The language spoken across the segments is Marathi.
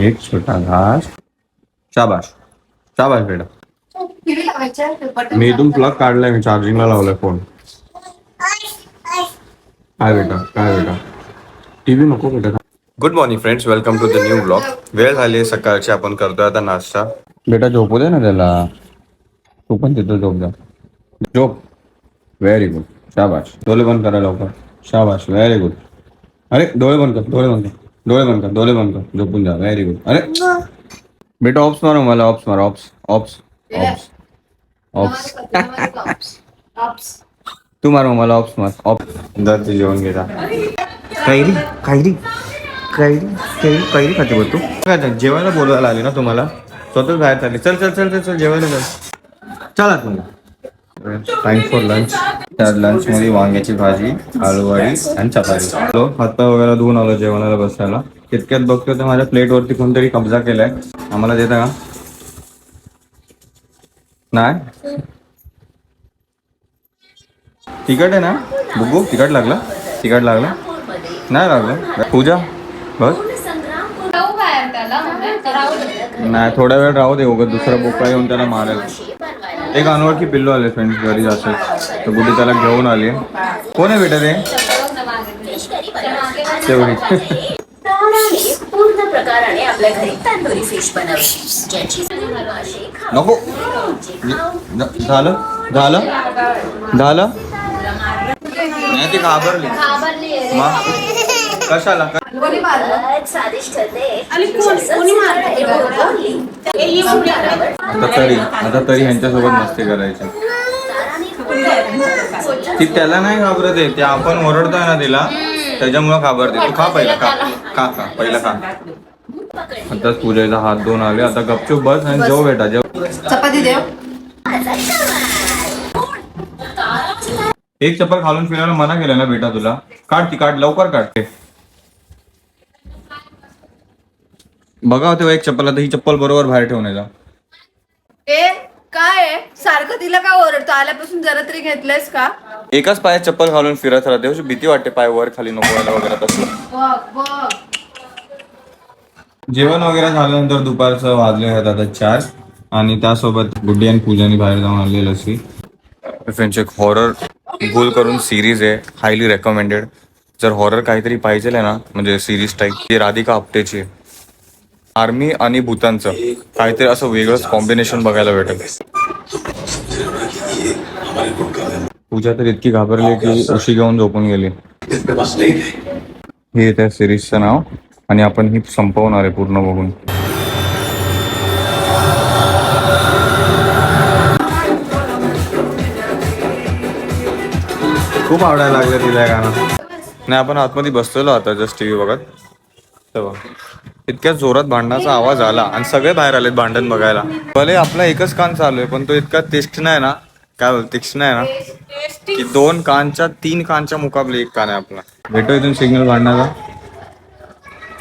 एक छोटा घास. शाबाश शाबाश बेटा. मी इथून प्लग काढलाय मी चार्जिंगला लावलाय फोन काय बेटा काय बेटा? टीव्ही नको बेटा. Good morning friends welcome to the new blog वेळ झाली आहे सकाळची आपण करतोय आता नाश्ता. बेटा झोपू दे ना त्याला. तू पण तिथं झोप जा. झोप. व्हेरी गुड शाबाश डोळे बंद करा लवकर. शाबाश व्हेरी गुड अरे डोळे बंद कर डोळे बंद कर. डोळे बंद कर डोळे बंद कर. झोपून जा. व्हेरी गुड अरे बेटा ऑप्स मारो मला ऑप्स मारो ऑप्स ऑप्स ऑप्स ऑप्स ऑप्स तू मार मग मला ऑप्स मार ऑप्स दर ते जेवण घेता कैरी कैरी कैरी कैरी कैरी खाते बोल तू. काय जेवायला बोलवायला आली ना तुम्हाला? स्वतःच बाहेर चालली. चल चल चल चल चल जेवायला चल. चला तुम्ही. टाइम फॉर लंच त्या लंच मध्ये वांग्याची भाजी आलूवाडी आणि चपाती. हॅलो हात वगैरे धुवून आलो जेवणाला बसायला. तितक्यात बघतो तर माझ्या प्लेटवरती कोणतरी कब्जा केलाय. आम्हाला देता का? नाही? तिकट आहे ना? बुगू तिकट लागला? तिकट लागला? नाही लागलं. पूजा बस. म्हणजे. नाही थोडा वेळ राहू दे. उगत दुसरा बोका येऊन त्याला मारेल. एक अनोळखी पिल्लू आले फ्रेंड्स घरी असेल तर गुडी त्याला घेऊन आली कोण आहे बेटा ते. तेवढी. पूर्ण प्रकाराने आपल्या घरी तंदुरी फिश बनवली ज्याची मासे खाऊ नको झालं? झालं? झालं? नाही ती घाबरली. घाबरली कशाला? कोणी मारलं? कोणी बोलली. आता तरी आता तरी ह्यांच्यासोबत मस्ती करायची. ती त्याला नाही घाबरत आहे ते आपण ओरडतोय ना तिला त्याच्यामुळे घाबरते. तू खा पहिला खा. खा खा पहिला खा. आताच पूजेचा हात धुवून आले. आता गपचूप बस आणि जेव बेटा जेव. चपाती देव. एक चप्पल खालून फिरायला मना केलं ना बेटा तुला? काढ ती काढ लवकर काढ. बघा तेव्हा एक चप्पल आता ही चप्पल बरोबर बाहेर ठेवून येजा ए काय आहे? सारखं तिला का ओरडतो? आल्यापासून जरा तरी घेतलंयस का? एकाच पायात चप्पल घालून फिरत राहते अशी भीती वाटते पाय वर खाली नको व्हायला वगैरे तसं. बघ बघ. जेवण वगैरे झाल्यानंतर दुपारचं वाजले आहेत आता चार. आणि त्यासोबत गुड्डी आणि पूजानी बाहेर जाऊन आणलेलं अशी. फ्रेंड्स एक हॉरर गोल करून सिरीज आहे हायली रेकमेंडेड जर हॉरर काहीतरी पाहिजे ना म्हणजे सिरीज टाईप ती राधिका आपटेची आहे. आर्मी आणि भूतांचं. काहीतरी असं वेगळंच कॉम्बिनेशन बघायला भेटेल. पूजा तर इतकी घाबरली की उशी घेऊन झोपून गेली. हे त्या सिरीजचं नाव आणि आपण ही संपवणार आहे पूर्ण बघून. खूप आवडायला लागलं तिला गाणं. नाही आपण आतमध्ये बसलेलो आता जस्ट टीव्ही बघत. तेव्हा इतक्या जोरात भांडणाचा आवाज आला आणि सगळे बाहेर आलेत भांडण बघायला. भले आपला एकच कान चालू आहे पण तो इतका तीक्ष्ण आहे ना काय बोल तीक्ष्ण आहे ना की दोन कानच्या तीन कानच्या मुकाबले एक कान आहे आपला. भेटो इथून सिग्नल भांडणाचा?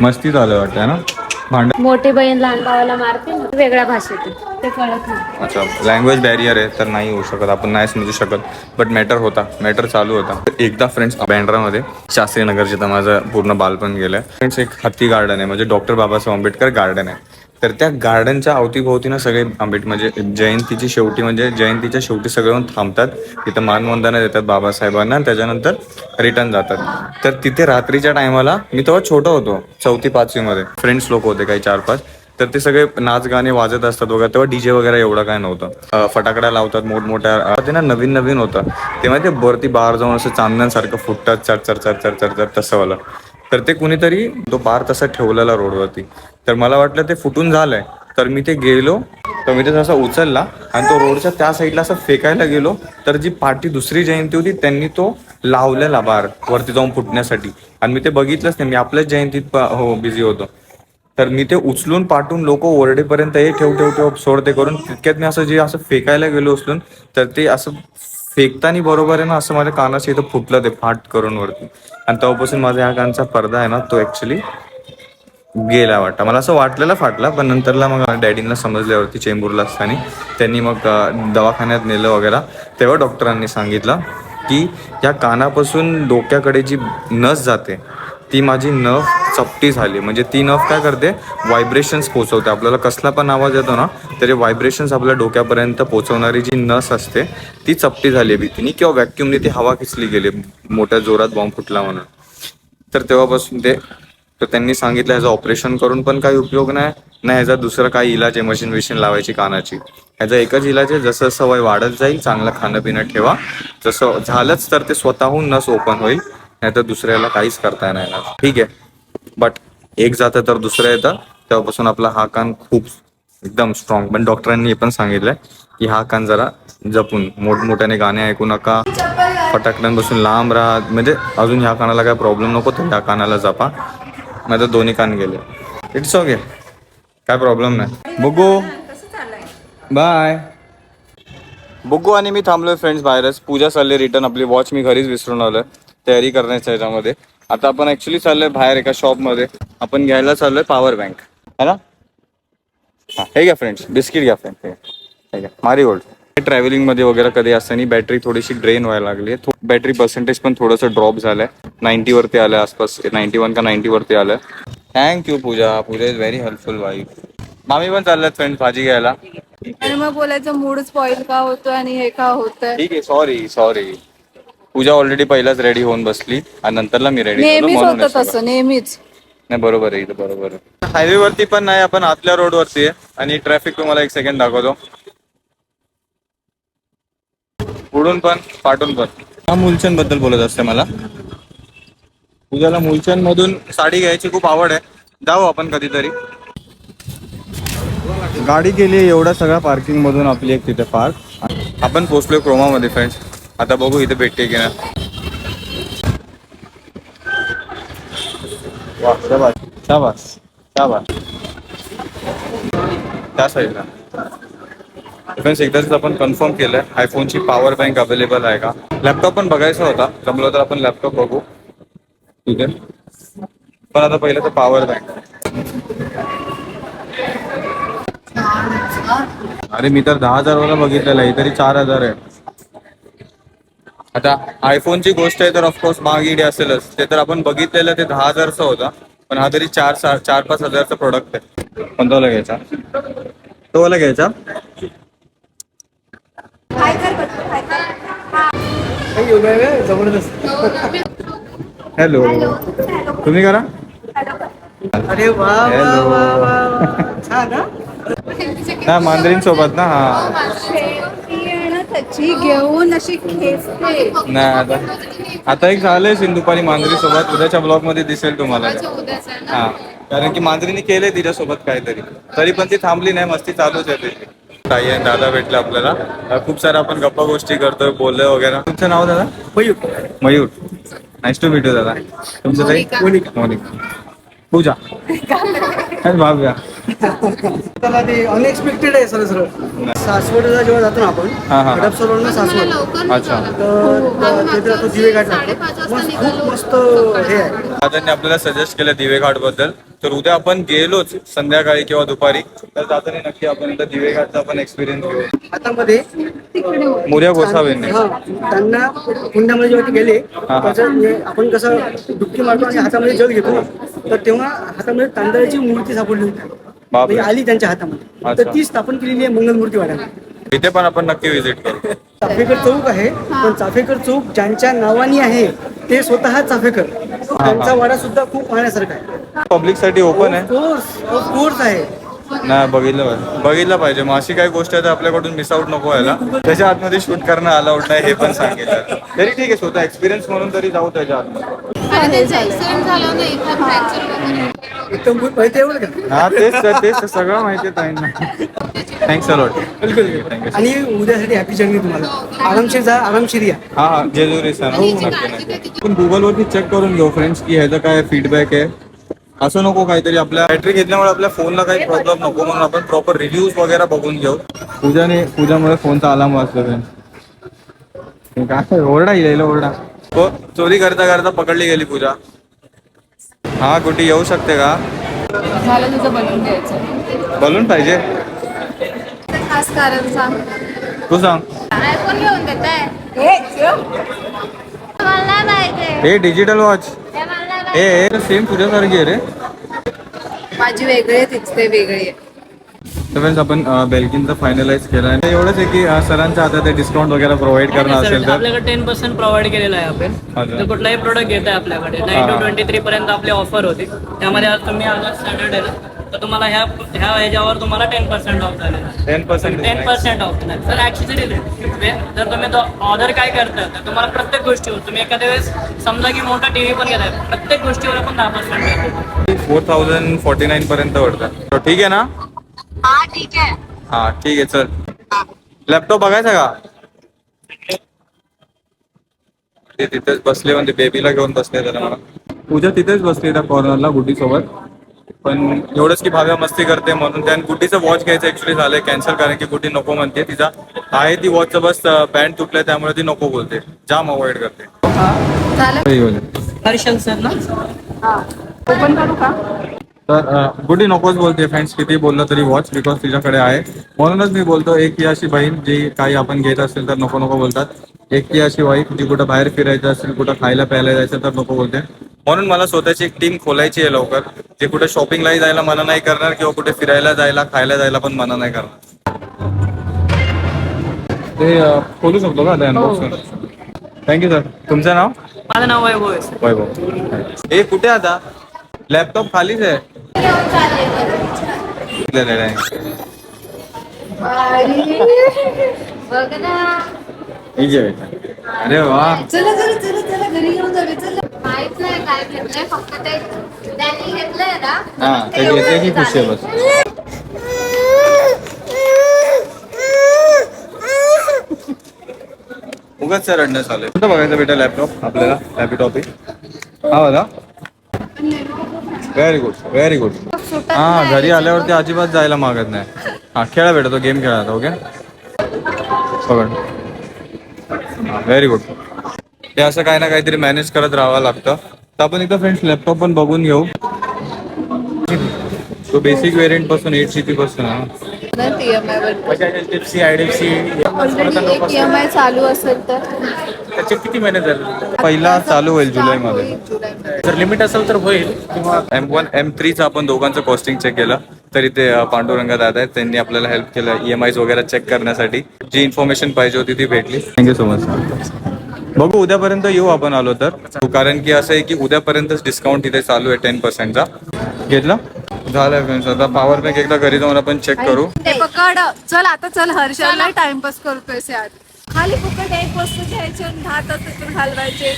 मस्ती चालू वाटतंय वाटतं ना? भांडण. मोठी बहीण लहान भावाला मारते ना वेगळ्या भाषेतून ते कळत नाही. अच्छा लँग्वेज बॅरियर आहे तर नाही होऊ शकत. आपण नाही समजू शकत. बट मॅटर होता. मॅटर चालू होता. एकदा फ्रेंड्स बँड्रामध्ये शास्त्रीनगर जिथं माझं पूर्ण बालपण गेलं फ्रेंड्स एक हत्ती गार्डन आहे. म्हणजे डॉक्टर बाबासाहेब आंबेडकर गार्डन आहे. तर त्या गार्डनच्या अवतीभोवतीनं सगळे आंबेट म्हणजे जयंतीची शेवटी म्हणजे जयंतीच्या शेवटी सगळे येऊन थांबतात. तिथं मानवंदना देतात बाबासाहेबांना त्याच्यानंतर रिटर्न जातात. तर तिथे रात्रीच्या टायमाला मी तेव्हा छोटा होतो चौथी पाचवीमध्ये फ्रेंड्स लोक होते काही चार पाच तर ते सगळे नाच गाणे वाजत असतात वगैरे. तेव्हा डीजे वगैरे एवढं काय नव्हतं. फटाकड्या लावतात मोठमोठ्या ते ना नवीन नवीन होतं. तेव्हा ते वरती बाहेर जाऊन असं चांदण्यासारखं फुटतात चर चर चर चर चर चर तसं वाला. तर ते कुणीतरी तो बार तसा ठेवलेला रोडवरती. तर मला वाटलं ते फुटून झालंय. तर मी ते गेलो. तर मी ते तसा उचलला आणि तो रोडच्या त्या साईडला असं फेकायला गेलो तर जी पाठी दुसरी जयंती होती त्यांनी तो लावलेला बार वरती जाऊन फुटण्यासाठी. आणि मी ते बघितलंच नाही. मी आपल्याच जयंतीत हो बिझी होतो. तर मी ते उचलून पाठून लोक ओरडेपर्यंत हे ठेव ठेव ठेव सोड ते करून तितक्यात मी असं जे असं फेकायला गेलो उचलून तर ते असं फेकताना बरोबर आहे ना असं माझ्या कानाच्या इथं फुटलं ते फाट करून वरती. आणि तेव्हापासून माझा ह्या कानचा पडदा आहे ना तो ऍक्च्युली गेला वाटतं. मला असं वाटलेला फाटला पण नंतरला मग डॅडींना समजल्यावरती चेंबूरला असताना त्यांनी मग दवाखान्यात नेलं वगैरे. तेव्हा डॉक्टरांनी सांगितलं की या कानापासून डोक्याकडे जी नस जाते ती माझी नफ चपटी झाली. म्हणजे ती नफ काय करते? व्हायब्रेशन्स पोचवते आपल्याला कसला पण आवाज येतो ना तरी व्हायब्रेशन्स आपल्या डोक्यापर्यंत पोचवणारी जी नस असते ती चपटी झाली भीतीने किंवा व्हॅक्युमने ती हवा खेचली गेली मोठ्या जोरात बॉम्ब फुटला म्हणून. तर तेव्हापासून ते तर त्यांनी सांगितलं ह्याचं ऑपरेशन करून पण काही उपयोग नाही ना ह्याचा दुसरा काही इलाज आहे मशीन विशीन लावायची कानाची. ह्याचा एकच इलाज आहे जसं जसं वय वाढत जाईल चांगलं खाणं पिणं ठेवा. जसं झालंच तर ते स्वतःहून नस ओपन होईल. नाही तर दुसऱ्याला काहीच करता नाही. येणार ठीक आहे. बट एक जातं तर दुसरं येतं. तेव्हापासून आपला हा कान खूप एकदम स्ट्रॉंग पण डॉक्टरांनी हे पण सांगितलंय की हा कान जरा जपून मोठमोठ्याने गाणे ऐकू नका. फटाकड्यांपासून लांब राहा. म्हणजे अजून ह्या कानाला काय प्रॉब्लेम नको तर ह्या कानाला जपा. नाही तर दोन्ही कान गेले. इट्स ओके काय प्रॉब्लेम नाही. बघू. बाय बघू आणि मी थांबलोय फ्रेंड्स बाहेरच. पूजा चालली रिटर्न आपली वॉच मी घरीच विसरून आलोय. तयारी करण्याच्या ह्याच्यामध्ये. आता आपण ऍक्च्युली चाललोय बाहेर एका शॉपमध्ये आपण घ्यायला चाललोय पॉवर बँक है ना? हा हे घ्या फ्रेंड्स बिस्किट घ्या फ्रेंड हे घ्या. मारी गोल्ड ट्रॅव्हलिंगमध्ये वगैरे कधी असताना बॅटरी थोडीशी ड्रेन व्हायला लागली. बॅटरी पर्सेंटेज पण थोडंसं ड्रॉप झालंय. नाईन्टी वरती आलंय आसपास. नाईन्टी वन का नाईन्टी वरती आलंय. Thank you Pooja. Pooja is very helpful wife मामी पण चालल्यात फ्रेंड भाजी घ्यायला. आणि मग बोलायचं मूड स्पॉइल का होतोय आणि हे का होतंय? ठीक आहे सॉरी सॉरी पूजा ऑलरेडी पहिलाच रेडी होऊन बसली आणि नंतरला मी रेडी नेहमीच होतं तसं नेहमीच. नाही बरोबर आहे इथं बरोबर आहे. हायवे वरती पण नाही आपण आतल्या रोड वरती आहे. आणि ट्रॅफिक तुम्हाला एक सेकंड दाखवतो. पुढून पण पाठून पण. हा मुलचंदबद्दल बोलत असते मला. पूजाला मुलचंद मधून साडी घ्यायची खूप आवड आहे. जाऊ आपण कधीतरी. गाडी गेली एवढा सगळा पार्किंग मधून आपली एक तिथे पार्क आपण पोहोचलोय क्रोमामध्ये फ्रेंड्स आता बघू इथे भेटते की त्या साईडला फ्रेंड्स एकदाच आपण कन्फर्म केलंय आयफोनची पॉवर बँक अवेलेबल आहे का? लॅपटॉप पण बघायचा होता. जमलं तर आपण लॅपटॉप बघू. ठीक आहे. पण आता पहिलं तर पॉवर बँक अरे मी तर दहा हजार वाला बघितलेला आहे. तरी चार हजार आहे. आता आयफोनची गोष्ट आहे तर ऑफकोर्स महागडी असेलच. ते तर आपण बघितलेलं ते दहा हजारचा होता. पण हा तरी चार सा- चार पाच हजारचा प्रोडक्ट आहे. कोणता वाला घ्यायचा? तो वाला घ्यायचा? हॅलो तुम्ही करा. अरे वा हा? हा मांजरीन सोबत ना हा. त्याची घेऊन अशी खेचते नाही आता आता एक झालंय सिंधुपाली मांजरी सोबत. उद्याच्या ब्लॉगमध्ये दिसेल तुम्हाला. हा. कारण की मांजरीने केलंय तिच्यासोबत काहीतरी. तरी पण ती थांबली नाही मस्ती चालूच आहे त्याची ताई आणि दादा भेटले आपल्याला. अं, खूप साऱ्या आपण गप्पा गोष्टी करतोय बोललोय वगैरे. तुमचं नाव दादा? Mayur. Mayur. Nice to meet you दादा. तुमचं ताई? मोनिका. मोनिका. पूजा. भाव्या त्याला ते अनएक्सपेक्टेड आहे सरळ सरळ. सासवडला जेव्हा जातो ना आपण हा, हा. हडपसरवरून सासवड. अच्छा. तर त- तिथे तो दिवे घाट लागतो मस्त खूप मस्त हे आहे. दादांनी आपल्याला सजेस्ट केलं दिवे घाटबद्दल. तर उद्या आपण गेलोच संध्याकाळी किंवा दुपारी. तर जाताना नक्की आपण इथं दिवे घाटचा आपण एक्सपिरियन्स घेऊ हातामध्ये मोर्या गोसावेंनी. हा त्यांना कुंडामध्ये जेव्हा ते गेले हा. त्याचं म्हणजे आपण कसं डुबकी मारतो आणि हातामध्ये जल घेतो. ना तर तेव्हा हातामध्ये तांदळाची मूर्ती सापडली होती. बापरे. म्हणजे आली त्यांच्या हातामध्ये. अच्छा. तर ती स्थापन केलेली आहे मंगलमूर्ती वाड्याला इथे पण आपण नक्की व्हिजिट करू. चाफेकर चौक आहे पण चाफेकर चौक ज्यांच्या नावाने आहे ते स्वतः चाफेकर. त्यांचा वाडा सुद्धा खूप पाहण्यासारखा आहे. पब्लिकसाठी ओपन आहे. कोर्स कोर्स आहे. नाही बघितलं पाहिजे. बघितलं पाहिजे. मग अशी काही गोष्ट आहे तर आपल्याकडून मिस आउट नको व्हायला. त्याच्या आतमध्ये शूट करणं अलाउड नाही हे पण सांगितलं. तरी ठीक आहे स्वतः एक्सपिरियन्स म्हणून तरी जाऊ त्याच्या आतमध्ये. एकदम माहिती का हा तेच तर, तेच तर, सगळं माहिती आहे ताईंना. थँक्स अलॉट थँक्यू आणि उद्यासाठी हॅपी जर्नी तुम्हाला. आरामशीर जा आरामशीर या. हा हा जेजुरी सर. नक्की नक्की. आपण गुगलवरती चेक करून घेऊ फ्रेंड्स की ह्याचं काय फीडबॅक आहे. असं नको काहीतरी आपल्या बॅटरी घेतल्यामुळे आपल्या फोनला काही प्रॉब्लेम नको म्हणून आपण प्रॉपर रिव्ह्यूज वगैरे बघून घेऊ. पूजाने पूजामुळे फोनचा अलार्म वाजला फ्रेंड्स काय? ओरडा येईल ओरडा. हो चोरी करता करता पकडली गेली पूजा. हा कुठे येऊ शकते का? झालं तुझं बनवून द्यायचं बलून पाहिजे. खास कारण सांग तू सांग. आयफोन घेऊन देताय? हे, ठेव. मला नाही हे डिजिटल वॉच हे मला सेम तुझ्यासारखी आहे रे. माझी वेगळी आहे तीच ते वेगळी आहे. फ्रेंड्स आपण बेल्किनचं फायनलाइज केलं आहे. एवढंच आहे की सरांच्या आता ते डिस्काउंट वगैरे प्रोव्हाइड करणं असेल तर? आपल्याकडे टेन पर्सेंट प्रोव्हाइड केलेलं आहे आपण. तर कुठलाही प्रोडक्ट घेत आहे आपल्याकडे. नाईन टू ट्वेंटी थ्री पर्यंत आपली ऑफर होती. त्यामध्ये आज तुम्ही आज स्टँडर्ड आहे तर तुम्हाला ह्या ह्या ह्याच्यावर तुम्हाला टेन पर्सेंट ऑफ झालेलं ten percent ten percent off sir actually जर तुम्ही ऑर्डर काय करताय तर तुम्हाला प्रत्येक गोष्टीवर तुम्ही एखाद्या वेळेस समजा की मोठा टी व्ही पण घेताय प्रत्येक गोष्टीवर आपण दहा percent four thousand forty nine पर्यंत तर ठीक आहे ना? हा ठीक आहे हा ठीक आहे चल। लॅपटॉप बघायचा का? ते तिथेच बसले म्हणजे बेबीला घेऊन बसले त्याला मला. पूजा तिथेच बसली त्या कॉर्नरला गुड्डी सोबत पण एवढंच की भाव्या मस्ती करते म्हणून त्याने गुड्डीचं वॉच घ्यायचं ऍक्च्युली झालंय कॅन्सल कारण की गुड्डी नको म्हणते. तिचा आहे ती वॉचचं बस पॅन्ट तुटलंय त्यामुळे ती नको बोलते. जाम अवॉइड करते. झालं हर्षल सर ना? ओपन करू का? तर अं, गुड्डी नकोच बोलते फ्रेंड्स किती बोललं तरी वॉच बिकॉज तिच्याकडे आहे. म्हणूनच मी बोलतो एक ही अशी बहीण जी काही आपण घेत असेल तर नको नको बोलतात. एक ती अशी वाईफ जी कुठं बाहेर फिरायचं असेल कुठं खायला प्यायला जायचं तर नको बोलते. म्हणून मला स्वतःची एक टीम खोलायची आहे लवकर. जे कुठे शॉपिंगलाही जायला मना नाही करणार किंवा कुठे फिरायला जायला खायला जायला पण मना नाही करणार. ते खोलू शकतो का? थँक्यू सर तुमचं नाव? माझं नाव वैभव. वैभव. ए कुठे आता? लॅपटॉप खाली इथलं आहे. बघ ना इथे आहे. अरे वा चला चला चला चला घरी घेऊन जावे चला। माहित नाही काय घेतलंय फक्त ते त्यांनी घेतलंय ना हा ते की खुशी आहे बस उगाच कुठं बघायचं बेटा लॅपटॉप आपल्याला लॅपटॉप हा। बघा व्हेरी गुड व्हेरी गुड हा घरी आल्यावरती अजिबात जायला मागत नाही. हा खेळा बेटा तो गेम खेळा आता ओके पकड. व्हेरी गुड ते असं काही ना काहीतरी मॅनेज करत राहावं लागतं. तर आपण एकदा फ्रेंड्स लॅपटॉप पण बघून घेऊ. तो बेसिक व्हेरियंटपासून एट जी बी पासून चालू असेल तर. त्याचे किती महिने झाले? पहिला चालू होईल होईल. जुलैमध्ये जर लिमिट असेल तर होईल. किंवा एम वन एम थ्रीचं आपण दोघांचं कॉस्टिंग चेक केलं. तरी ते पांडुरंग दादा आहेत. त्यांनी आपल्याला हेल्प केलं ई एम आयज वगैरे चेक करण्यासाठी. जी इन्फॉर्मेशन पाहिजे होती ती भेटली. थँक्यू सो मच बघू उद्यापर्यंत येऊ आपण आलो तर. कारण की असं आहे की उद्यापर्यंतच डिस्काउंट इथे चालू आहे टेन पर्सेंटचा घेतलं? झालं फ्रेंड्स आता पॉवर बँक एकदा घरी जाऊन आपण चेक करू. ते पकड. चल आता चल हर्षलला टाइमपास करतोय खाली फुकट एक वस्तू घ्यायची आणि दहा घालवायचे.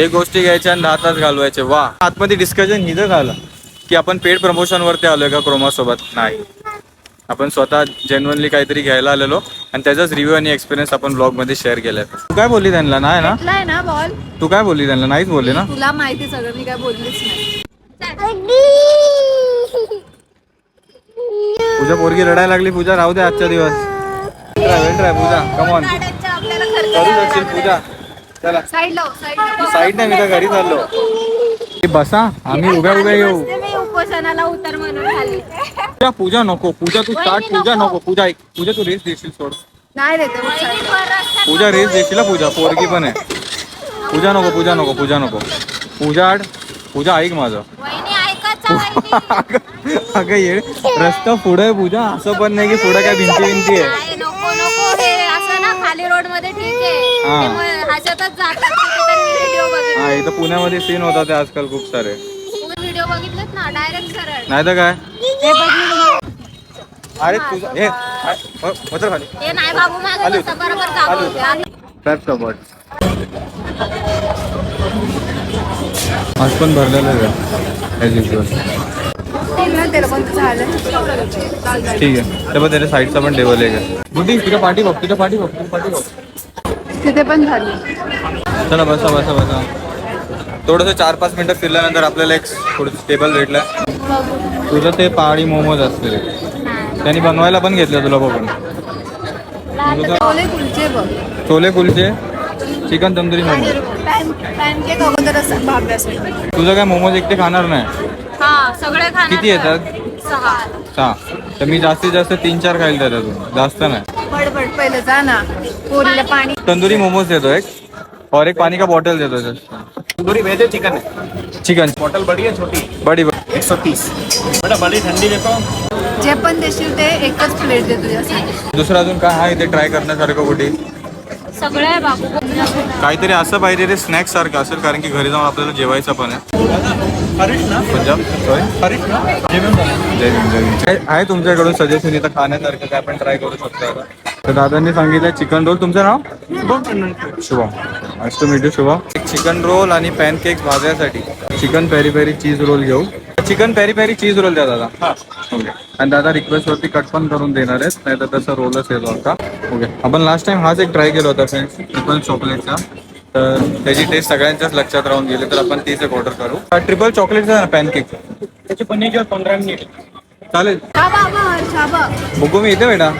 एक गोष्टी घ्यायच्या आणि दहा तास घालवायचे. वा. आतमध्ये डिस्कशन हिथं झालं. की आपण पेड प्रमोशन वरती आलोय का क्रोमा सोबत नाही. आपण स्वतः जेन्युअनली काहीतरी घ्यायला आलेलो आणि त्याचाच रिव्ह्यू आणि एक्सपिरियन्स आपण ब्लॉगमध्ये शेअर केलाय. तू काय बोलली त्यांना? नाही ना? बॉल तू काय बोलली त्यांना? नाहीच बोलली ना? तुला माहिती सगळं मी काय बोललीच नाही. पूजा पोरगी रडायला लागली. पूजा राहू दे आजचा दिवस. वेट राह पूजा कमॉन आपल्याला खर्च करू शकशील पूजा? चला. साईड साईड नाही मी तर घरी चाललो. बसा आम्ही उभ्या उभ्या येऊ. मी उपोषणाला उतर म्हणून खाली. पूजा पूजा नको पूजा तू स्टार्ट पूजा नको. पूजा ऐक. पूजा तू रेस देशील सोड. नाही. पूजा रेस देशील हा पूजा पोरगी पण आहे. पूजा नको पूजा नको पूजा नको. पूजा आड पूजा ऐक माझं. अगं ये. रस्ता पुढे आहे पूजा. असं पण नाही की पुढे काय भिंती भिंती आहे. काय नको नको हे असं ना खाली रोडमध्ये ठीक आहे. हा. ते मग ह्याच्यातच जातात व्हिडिओ बघितले इथं पुण्यामध्ये सीन होता ते आजकाल खूप सारे. व्हिडिओ बघितलेत ना? डायरेक्ट सरळ. नाही तर काय? अरे तुझा हे खाली. नाही बाबू बरोबर आज पण भरलेलं आहे. ॲज युजल ठीक आहे. ते पण त्याच्या साईडचा पण टेबल आहे का? बुद्धी तुझ्या पाठी बघ तुझ्या पाठी बघ तुझ्या पाठी बघ. तिथे पण झाली. चला बसा बसा बसा. थोडंसं चार पाच मिनटं फिरल्यानंतर आपल्याला एक थोडं टेबल भेटलं. तुझं ते पहाडी मोमोज असते त्यांनी बनवायला पण घेतलं तुला बघून. छोले कुलचे चिकन तंदुरी मोमोज. पॅनकेक अगोदर असं भाब्यासाठी तुझं काय मोमोज एकटे खाणार नाही? हा सगळे खाणार किती येतात? सहा. सहा. तर मी जास्तीत जास्त तीन चार खाईल त्याच्यातून जास्त नाही. पडपड पहिलं जा ना. पोरीला पाणी तंदुरी मोमोज देतो एक. और एक पाणी का बॉटल देतो just. तंदुरी आहे चिकन आहे. चिकन बॉटल बड़ी है छोटी. बडी बडी एक सौ तीस. बेटा बड़ी ठंडी देखो जे पण देशील ते एकच प्लेट दे तुझ्यासाठी दुसरं अजून काय आहे ते ट्राय करण्यासारखं कुठे? सगळं आहे बाबू काहीतरी असं पाहिजे ते स्नॅक्स सारखं असेल कारण की घरी जाऊन आपल्याला जेवायचं पण आहे. हरीश ना? पंजाब? सॉरी हरीश ना? जेवण झालं जय भीम. जय भीम. काय आहे तुमच्याकडून सजेशन इथं खाण्यासारखं काय पण ट्राय करू शकतो? तर दादांनी सांगितलं चिकन रोल तुमचं नाव? शुभम आज टू मीट शुभम. एक चिकन रोल आणि pancake भाजण्यासाठी chicken peri peri cheese roll घेऊ. Chicken peri peri cheese roll द्या दादा. ओके आणि दादा रिक्वेस्ट वरती कट पण करून देणार आहेत. नाही तर तसं रोलच येतो होता ओके आपण लास्ट टाइम हाच एक ट्राय केला होता फ्रेंड्स ट्रिपल चॉकलेटचा तर त्याची टेस्ट सगळ्यांच्याच लक्षात राहून गेली तर आपण तीच एक ऑर्डर करू. ट्रिपल चॉकलेटचा ना पॅनकेक त्याची पनीर पंधरा मिनिट चालेल. बघ बुकू मी येते बेटा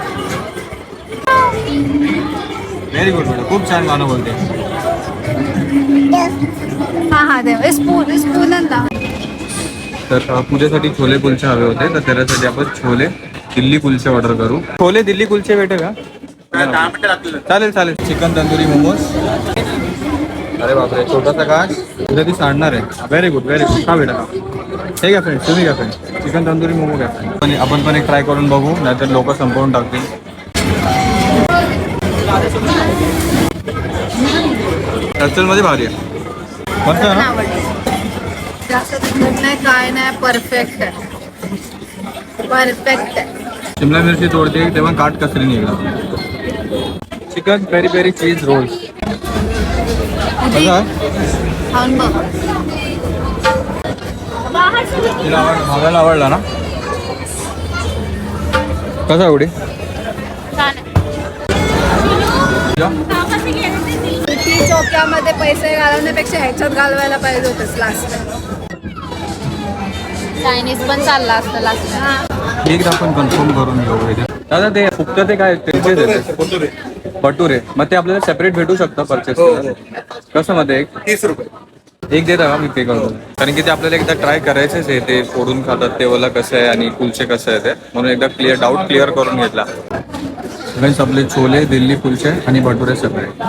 व्हेरी गुड बेटा खूप छान गाणं बोलते. हा हा देव. स्पून स्पून आणला तर अ, पूजेसाठी छोले कुलचे हवे होते. तर त्याच्यासाठी आपण छोले दिल्ली कुलचे ऑर्डर करू. छोले दिल्ली कुलचे भेटे का? दहा मिनिटं लागतील. चालेल चालेल. चिकन तंदुरी मोमोज. अरे बापरे छोटासा काश उद्या ती सांडणार आहे. व्हेरी गुड व्हेरी गुड का बेटा हे घ्या फ्रेंड तुम्ही घ्या फ्रेंड चिकन तंदुरी मोमो घ्या. friend. आणि आपण पण एक ट्राय करून बघू. नाहीतर लोक संपवून टाकतील. मध्ये भारी आहे. मस्त आहे ना? जास्त तिखट नाही काय नाही परफेक्ट आहे परफेक्ट आहे शिमला मिरची तोडते तेव्हा काट कसरी निघला chicken peri peri cheese rolls कसं आहे खाऊन बघ. तिला आवड भागायला आवडला ना? कसा एवढी किती चोक्यामध्ये पैसे घालवण्यापेक्षा ह्याच्यात घालवायला पाहिजे लास्ट चायनीज पण चालला असतं लास्ट एकदा आपण कन्फर्म करून घेऊ. दादा ते फुकतं ते काय त्यांचे बटुरे मग ते आपल्याला सेपरेट भेटू शकतं परचेस कसं मध्ये एक? तीस रुपये. एक देता का मी पे करतो. कारण की ते आपल्याला एकदा ट्राय करायचंच आहे ते फोडून खातात ते वाला कसं आहे आणि कुलचे कसं आहे ते. म्हणून एकदा क्लिअर डाऊट क्लिअर करून घेतला. फ्रेंड्स आपले छोले दिल्ली कुलचे आणि भटुरे सेपरेट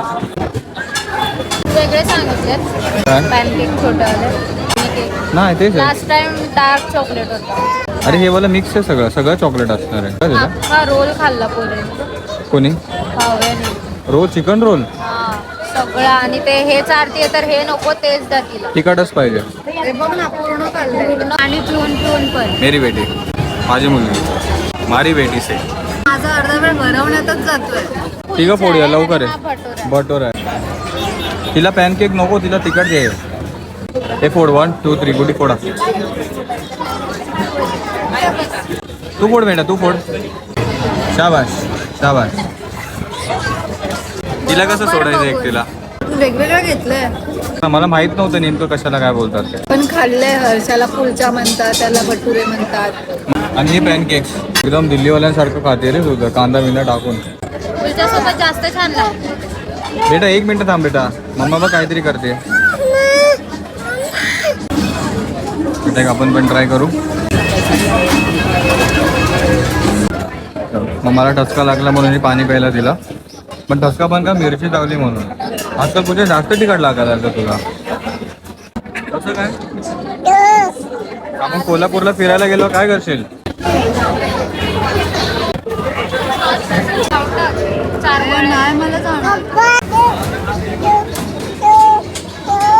वेगळे सांगितले काय? पॅनकेक छोटे आले नाही तेच आहे. लास्ट टाइम डार्क चॉकलेट होता. अरे हे वाला मिक्स आहे सगळं. सगळं चॉकलेट असणार आहे. त्याचं? अख्खा रोल खाल्ला पोरे कोणी? रोल चिकन रोल हा सगळं. आणि ते हे चारतीये तर हे नको तेच द्या तिला तिखटच पाहिजे. हे बघ ना पूर्ण खाल्लंय. पूर्ण आणि पिऊन पिऊन पण. मेरी बेटी. माझी मुलगी. मारी बेटी से. माझा अर्धा वेळ भरवण्यातच जातोय. ठीक आहे लवकर आहे भटुरा. बटर आहे तिला पॅनकेक नको तिला तिखट घे. हे फोड वन टू थ्री गुडी फोडा. तू फोड बेटा तू फोड. शाबाश शाबाश तिला कसं सोडायचं एक तिला? वेगवेगळं घेतलंय. मला माहीत नव्हतं नेमकं कशाला काय बोलतात पण खाल्लंय हर्षाला पुलच्या म्हणतात त्याला भटुरे म्हणतात. आणि हे पॅनकेक्स एकदम दिल्लीवाल्यांसारखं खाते रे तुझं कांदा बिंदा टाकून. तुझ्यासोबत जास्त छान बेटा एक मिनिट थांब बेटा. मम्मा बघ काहीतरी करते. बेटा आपण पण ट्राय करू. मग मला ठसका लागला म्हणून मी पाणी प्यायला दिला. पण ठसका पण का मिरची लावली म्हणून. आजकाल तुझ्या जास्त तिखट लागायला लागलं तुला? कसं काय? आपण कोल्हापूरला फिरायला गेलो काय करशील?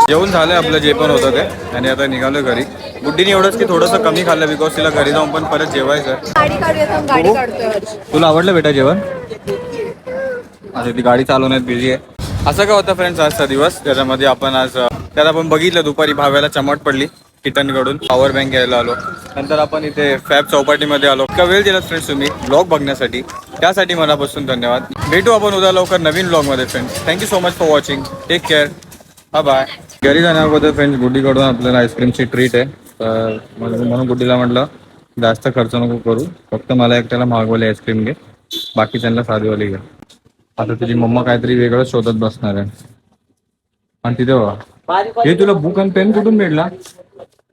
जेवण झालंय आपलं जे पण होतं ते. आणि आता निघालोय घरी. गुड्डीने एवढंच की थोडंसं कमी खाल्लं बिकॉज तिला घरी जाऊन पण परत जेवायचं तुला आवडलं बेटा जेवण? अच्छा ती गाडी चालवण्यात बिझी आहे. असं काय होतं फ्रेंड्स आजचा दिवस? त्याच्यामध्ये आपण आज अं, त्यात आपण बघितलं दुपारी भाव्याला चमट पडली. किटनकडून पॉवर बँक घ्यायला आलो. नंतर आपण इथे फॅब चौपाटीमध्ये आलो. का वेळ दिलात फ्रेंड्स तुम्ही ब्लॉग बघण्यासाठी. त्यासाठी मनापासून धन्यवाद. भेटू आपण उद्या लवकर नवीन ब्लॉगमध्ये friends thank you so much for watching take care हा बाय घरी जाण्याबद्दल फ्रेंड्स गुड्डीकडून आपल्याला आईस्क्रीमची ट्रीट आहे. तर म्हणून गुड्डीला म्हटलं जास्त खर्च नको करू. फक्त मला एकट्याला मागवली आईस्क्रीम घे. बाकी त्यांना साधीवाली घे. आता तुझी मम्मा काहीतरी वेगळं शोधत बसणार आहे. आणि तिथे बघा. हे तुला बुक आणि पेन कुठून भेटला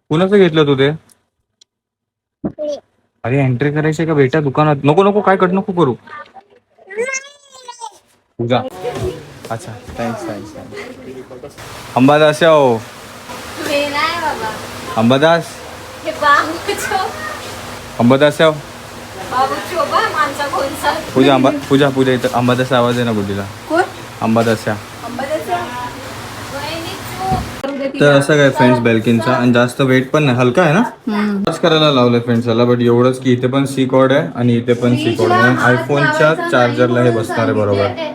कुणाचं घेतलं तू? ते अरे एंट्री करायची का बेटा दुकानात? नको नको काय कट नको करू. पूजा अच्छा थँक्स थँक्स अंबादास हो. हे अंबादास हे. अंबादास माणसा कोणचा? पूजा अंबा पूजा पूजा इथं. अंबादास आवाज आहे ना बुद्धीला? कोण? अंबादास या. तर असं काय फ्रेंड्स बेल्किनचा आणि जास्त वेट पण नाही. हलका आहे ना? चार्ज करायला लावलं फ्रेंड्सला बट एवढंच की इथे पण सी कॉर्ड आहे आणि इथे पण सी कॉर्ड आहे. आयफोनच्या चार्जरला हे बसणार आहे बरोबर.